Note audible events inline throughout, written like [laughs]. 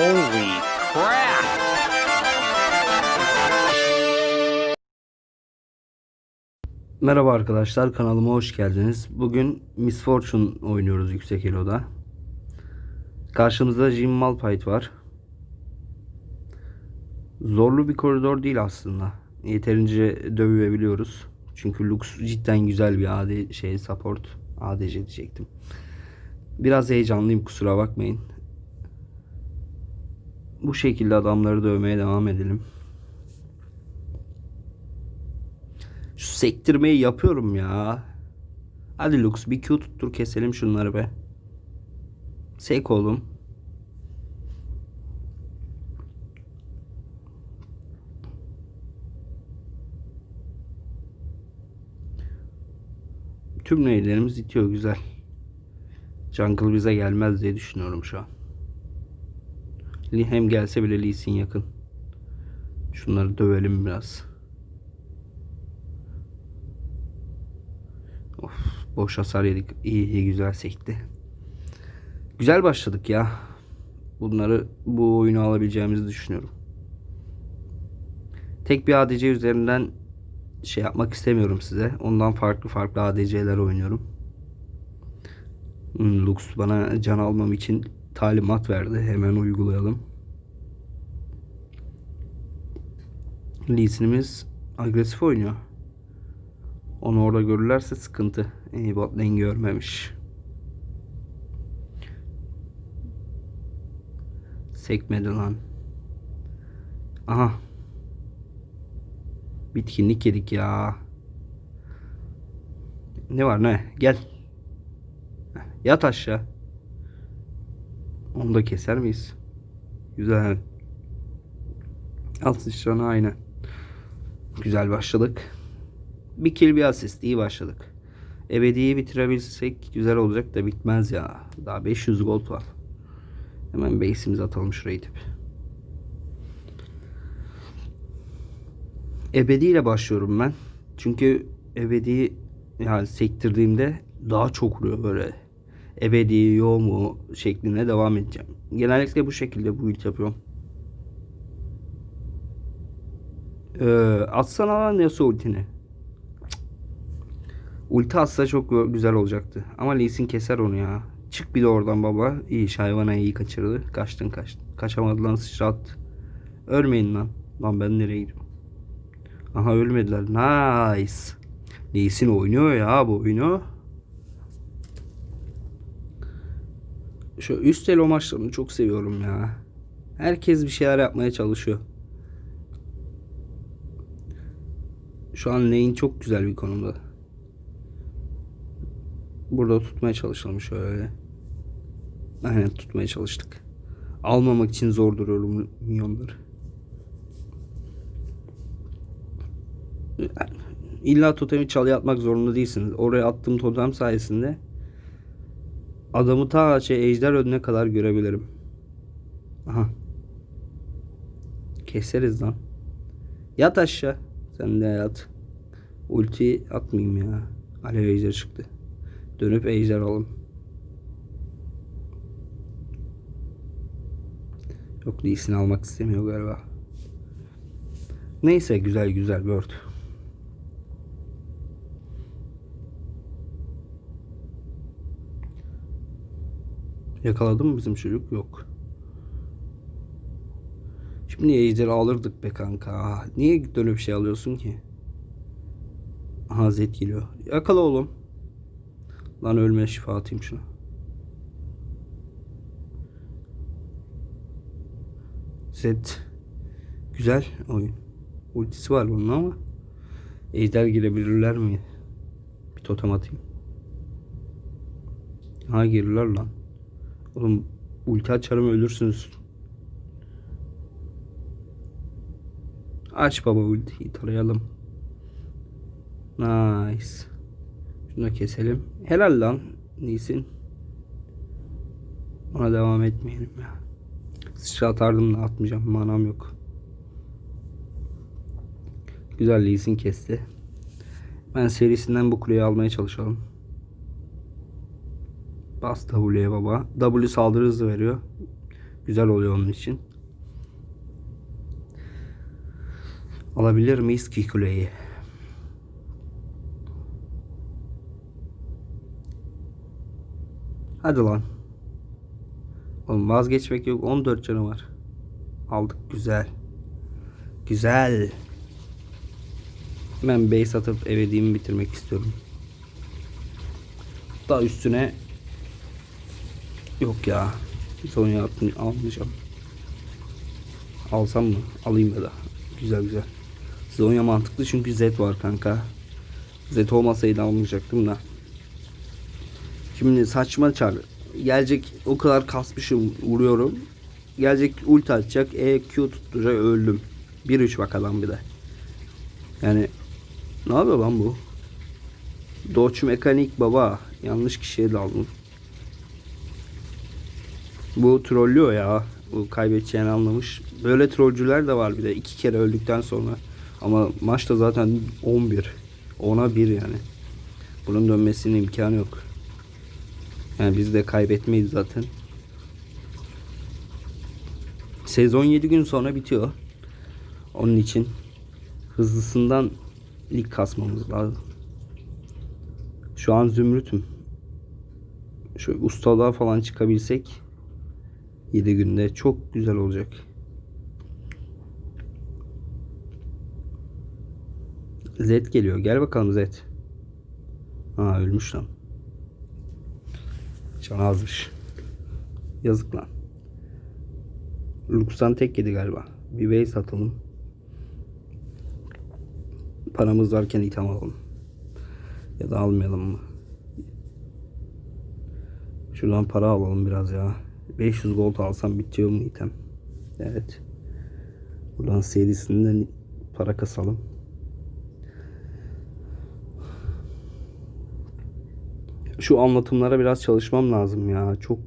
Holy crap! Merhaba arkadaşlar kanalıma hoş geldiniz. Bugün Miss Fortune oynuyoruz yüksek eloda. Karşımızda Jim Malphite var. Zorlu bir koridor değil aslında. Yeterince dövüyebiliyoruz. Çünkü Lux cidden güzel bir AD şey support. ADC diyecektim. Biraz heyecanlıyım kusura bakmayın. Bu şekilde adamları dövmeye devam edelim. Şu sektirmeyi yapıyorum ya. Hadi Lux bir Q tuttur keselim şunları be. Sek oğlum. Tüm neylerimiz itiyor güzel. Jungle bize gelmez diye düşünüyorum şu an. Hem gelse bile Lee yakın. Şunları dövelim biraz. Of, boş hasar yedik. İyi, iyi güzel sekti. Güzel başladık ya. Bunları bu oyunu alabileceğimizi düşünüyorum. Tek bir ADC üzerinden şey yapmak istemiyorum size. Ondan farklı farklı ADC'ler oynuyorum. Hmm, Lux bana can almam için talimat verdi. Hemen uygulayalım. Lee Sin'imiz agresif oynuyor. Onu orada görürlerse sıkıntı. İyi bot lane görmemiş. Sekmedi lan. Aha. Bitkinlik yedik ya. Ne var ne? Gel. Yat aşağı. Onu da keser miyiz? Güzel. Al sıçrana aynen. Güzel başladık. Bir kill bir asist. iyi başladık. Ebedi'yi bitirebilsek güzel olacak da bitmez ya. Daha 500 gold var. Hemen base'imizi atalım şuraya tip. Ebedi ile başlıyorum ben. Çünkü ebedi yani sektirdiğimde daha çok vuruyor böyle. Ebedi yo mu şeklinde devam edeceğim. Genellikle bu şekilde bu build yapıyorum. Ee, atsana lan Yasuo ultini. Ulti atsa çok güzel olacaktı. Ama Lee keser onu ya. Çık bir de oradan baba. İyi hayvana iyi kaçırdı. Kaçtın kaçtın. Kaçamadı lan sıçrat. Ölmeyin lan. Lan ben nereye gidiyorum? Aha ölmediler. Nice. Lee oynuyor ya bu oyunu. Şu üst elo maçlarını çok seviyorum ya. Herkes bir şeyler yapmaya çalışıyor. Şu an lane çok güzel bir konumda. Burada tutmaya çalışalım şöyle. Aynen tutmaya çalıştık. Almamak için zor duruyorum milyonları. İlla totemi çalıya atmak zorunda değilsiniz. Oraya attığım totem sayesinde adamı ta şey ejder önüne kadar görebilirim. Aha. Keseriz lan. Yat aşağı. Sen de yat. Ulti atmayayım ya. Alev ejder çıktı. Dönüp ejder alalım. Yok Lee'sini almak istemiyor galiba. Neyse güzel güzel Word. Yakaladı mı bizim çocuk? Yok. Şimdi ejderi alırdık be kanka. Niye dönüp şey alıyorsun ki? Aha Zed geliyor. Yakala oğlum. Lan ölme şifa atayım şuna. Zed. Güzel oyun. Ultisi var bunun ama Ejder girebilirler mi? Bir totem atayım. Ha girirler lan. Oğlum ulti açarım ölürsünüz. Aç baba ultiyi tarayalım. Nice. Şunu da keselim. Helal lan. Nisin. Ona devam etmeyelim ya. Sıçra atardım da atmayacağım. Manam yok. Güzel Lee'sin kesti. Ben serisinden bu kuleyi almaya çalışalım. Bas W'ye baba. W saldırı hızı veriyor. Güzel oluyor onun için. Alabilir miyiz ki kuleyi? Hadi lan. Oğlum vazgeçmek yok. 14 canı var. Aldık güzel. Güzel. Ben base atıp evediğimi bitirmek istiyorum. Daha üstüne yok ya. Zonya atm- almayacağım. Alsam mı? Alayım ya da. Güzel güzel. Zonya mantıklı çünkü Z var kanka. Z olmasaydı almayacaktım da. Şimdi saçma çar. Gelecek o kadar kasmışım vuruyorum. Gelecek ulti atacak. E Q tutturacak öldüm. 1-3 bak adam bir de. Yani ne yapıyor lan bu? Doç mekanik baba. Yanlış kişiye daldım. Bu trollüyor ya. Bu kaybedeceğini anlamış. Böyle trollcüler de var bir de. iki kere öldükten sonra. Ama maçta zaten 11. 10'a 1 yani. Bunun dönmesinin imkanı yok. Yani biz de kaybetmeyiz zaten. Sezon 7 gün sonra bitiyor. Onun için hızlısından lig kasmamız lazım. Şu an zümrütüm. Şu ustalığa falan çıkabilsek 7 günde çok güzel olacak. Zed geliyor. Gel bakalım Zed. Ha ölmüş lan. Can azmış. Yazık lan. Lux'tan tek yedi galiba. Bir base atalım. Paramız varken item alalım. Ya da almayalım mı? Şuradan para alalım biraz ya. 500 gold alsam bitiyor mu item? Evet. Buradan serisinden para kasalım. Şu anlatımlara biraz çalışmam lazım ya. Çok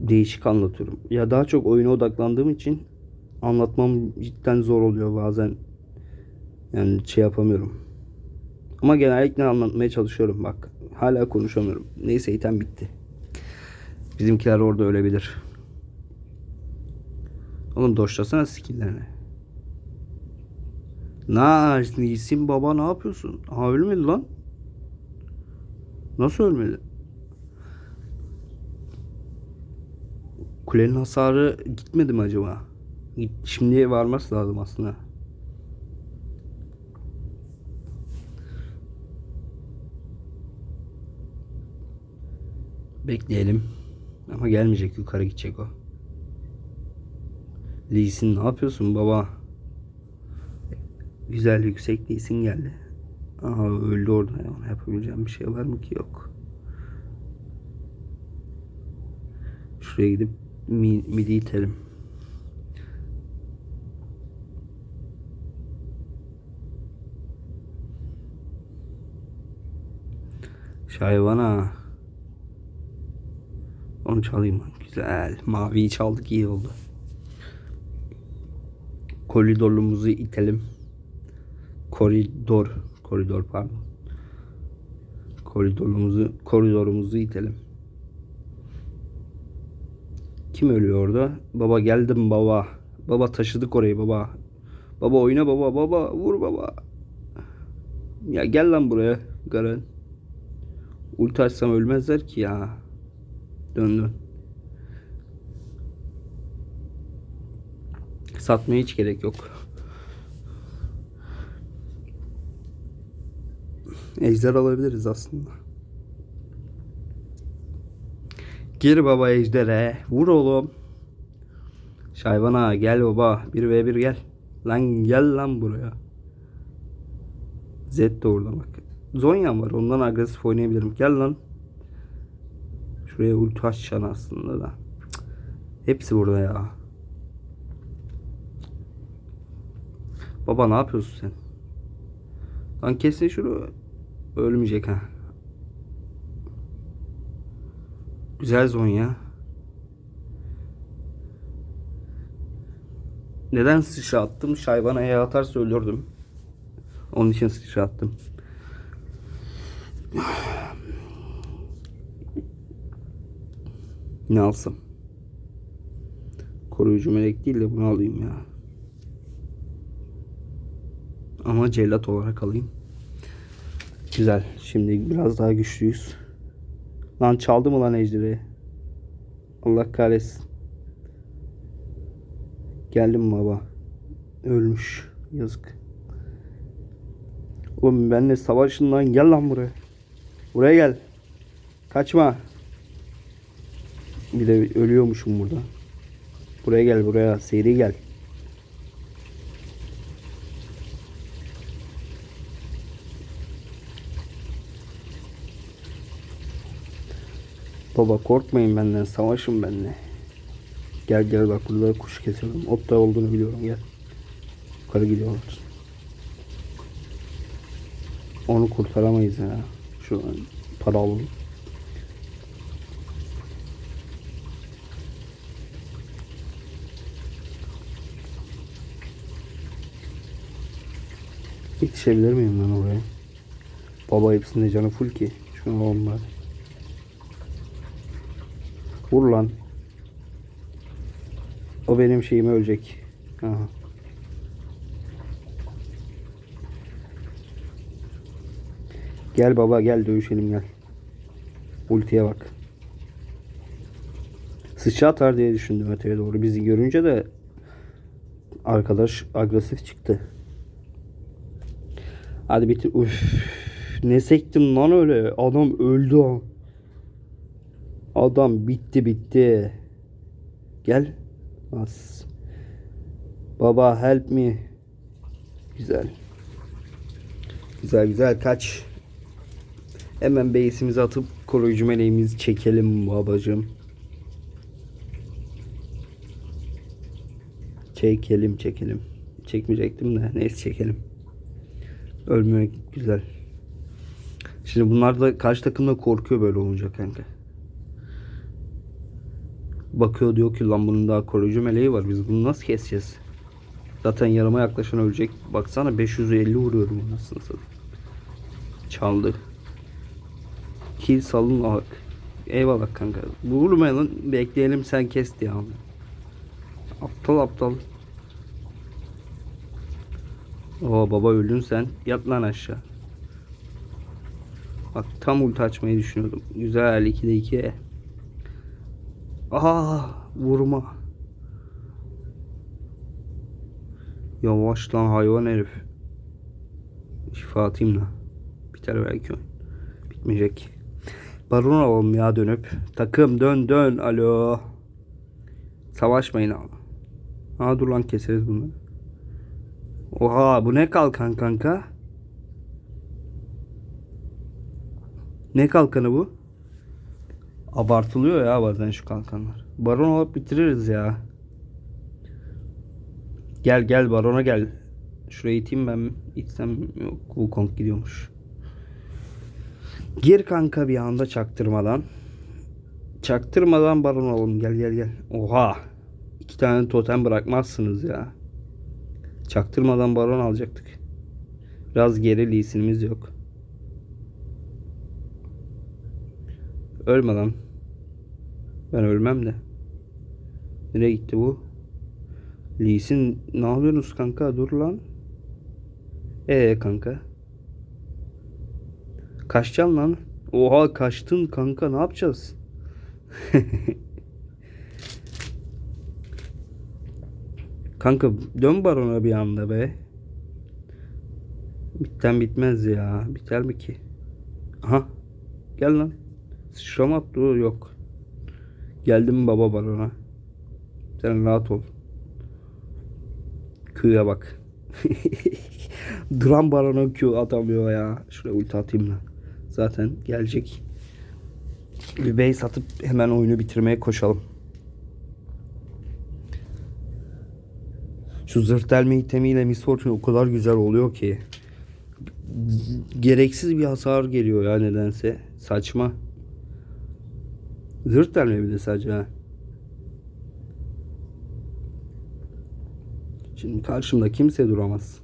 değişik anlatıyorum. Ya daha çok oyuna odaklandığım için anlatmam cidden zor oluyor bazen. Yani şey yapamıyorum. Ama genellikle anlatmaya çalışıyorum bak. Hala konuşamıyorum. Neyse item bitti. Bizimkiler orada ölebilir. Oğlum doşlasana skilllerini. Nice. Nisin baba ne yapıyorsun? Ha ölmedi lan. Nasıl ölmedi? Kulenin hasarı gitmedi mi acaba? Git, şimdi varması lazım aslında. Bekleyelim. Ama gelmeyecek yukarı gidecek o. Lee Sin ne yapıyorsun baba? Güzel yüksek Lee Sin geldi. Aha öldü orada. Ona yapabileceğim bir şey var mı ki? Yok. Şuraya gidip mi, midi itelim. Şayvana. Onu çalayım. Güzel. Maviyi çaldık iyi oldu. Koridorumuzu itelim. Koridor. Koridor pardon. Koridorumuzu koridorumuzu itelim. Kim ölüyor orada? Baba geldim baba. Baba taşıdık orayı baba. Baba oyna baba baba vur baba. Ya gel lan buraya Garen. Ulti açsam ölmezler ki ya. Dön dön. Satmaya hiç gerek yok. Ejder alabiliriz aslında. Gir baba ejdere. Vur oğlum. Şayvana gel baba. 1v1 gel. Lan gel lan buraya. Zed de orada bak. Zonya var. Ondan agresif oynayabilirim. Gel lan. Şuraya ulti aslında da. Hepsi burada ya. Baba ne yapıyorsun sen? Lan kesin şunu. Ölmeyecek ha. Güzel Zonya. Neden sıçra attım? Şayvanaya atarsa ölürdüm. Onun için sıçra attım. Ne alsam? Koruyucu melek değil de bunu alayım ya. Ama cellat olarak alayım. Güzel. Şimdi biraz daha güçlüyüz. Lan çaldı mı lan ejderi? Allah kahretsin. Geldim baba. Ölmüş. Yazık. Oğlum benimle savaşın lan. Gel lan buraya. Buraya gel. Kaçma. Bir de ölüyormuşum burada. Buraya gel buraya. Seri gel. Baba korkmayın benden. Savaşın benimle. Gel gel bak burada kuş kesiyorum. Otta olduğunu biliyorum gel. Yukarı gidiyorlar. Onu kurtaramayız ya. Şu an para alalım. Yetişebilir miyim lan oraya? Baba hepsinde canı full ki. Şunu onlar. Vur lan. O benim şeyime ölecek. Aha. Gel baba gel dövüşelim gel. Ultiye bak. Sıçra atar diye düşündüm öteye doğru. Bizi görünce de arkadaş agresif çıktı. Hadi bitir. Uf. Ne sektim lan öyle. Adam öldü. Adam bitti bitti. Gel. As. Baba help me. Güzel. Güzel güzel kaç. Hemen base'imizi atıp koruyucu meleğimizi çekelim babacım. Çekelim çekelim. Çekmeyecektim de neyse çekelim. Ölmemek güzel. Şimdi bunlar da karşı takımda korkuyor böyle olunca kanka. Bakıyor diyor ki lan bunun daha koruyucu meleği var. Biz bunu nasıl keseceğiz? Zaten yarıma yaklaşan ölecek. Baksana 550 vuruyorum anasını satayım. Çaldı. Kill salın bak. Eyvallah kanka. Vurmayalım bekleyelim sen kes diye abi. Aptal aptal. Oo baba öldün sen. Yat lan aşağı. Bak tam ulti açmayı düşünüyordum. Güzel 2'de 2. Aa vurma. Yavaş lan hayvan herif. Şifa atayım da. Biter belki oyun. Bitmeyecek. Baron alalım ya dönüp. Takım dön dön. Alo. Savaşmayın abi. Ha dur lan keseriz bunu. Oha bu ne kalkan kanka? Ne kalkanı bu? Abartılıyor ya bazen şu kalkanlar. Baron alıp bitiririz ya. Gel gel barona gel. Şuraya iteyim ben. İtsem yok. Wukong gidiyormuş. Gir kanka bir anda çaktırmadan. Çaktırmadan baron alalım. Gel gel gel. Oha. İki tane totem bırakmazsınız ya. Çaktırmadan baron alacaktık. Biraz geri lisinimiz yok. Ölme lan. Ben ölmem de. Nereye gitti bu? Lisin ne yapıyorsunuz kanka? Dur lan. Ee kanka. Kaçacaksın lan. Oha kaçtın kanka ne yapacağız? [laughs] kanka dön barona bir anda be. Bitten bitmez ya. Biter mi ki? Aha. Gel lan. Sıçrama attı yok. Geldim baba barona. Sen rahat ol. Q'ya bak. [laughs] Duran barona Q atamıyor ya. Şuraya ulti atayım da. Zaten gelecek. Bir base atıp hemen oyunu bitirmeye koşalım. Şu zırh delme itemiyle Miss Fortune o kadar güzel oluyor ki. Gereksiz bir hasar geliyor ya nedense. Saçma. Zırh delme bir de sadece ha. Şimdi karşımda kimse duramaz.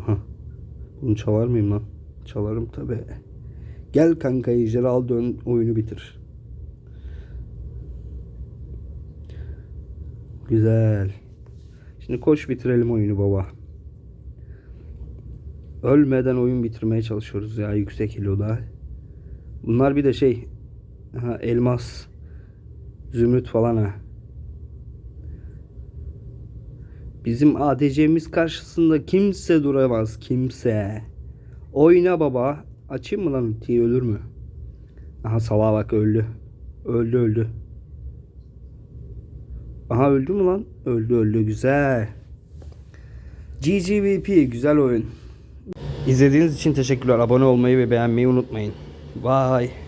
Aha. Bunu çalar mıyım lan? Çalarım tabi. Gel kanka ejderha al dön oyunu bitir. Güzel. Şimdi koş bitirelim oyunu baba. Ölmeden oyun bitirmeye çalışıyoruz ya yüksek eloda. Bunlar bir de şey ha, elmas zümrüt falan ha. Bizim ADC'miz karşısında kimse duramaz. Kimse. Oyna baba. Açayım mı lan ultiyi ölür mü? Aha salağa bak öldü. Öldü öldü. Aha öldü mü lan? Öldü öldü güzel. GGVP güzel oyun. İzlediğiniz için teşekkürler. Abone olmayı ve beğenmeyi unutmayın. Bye.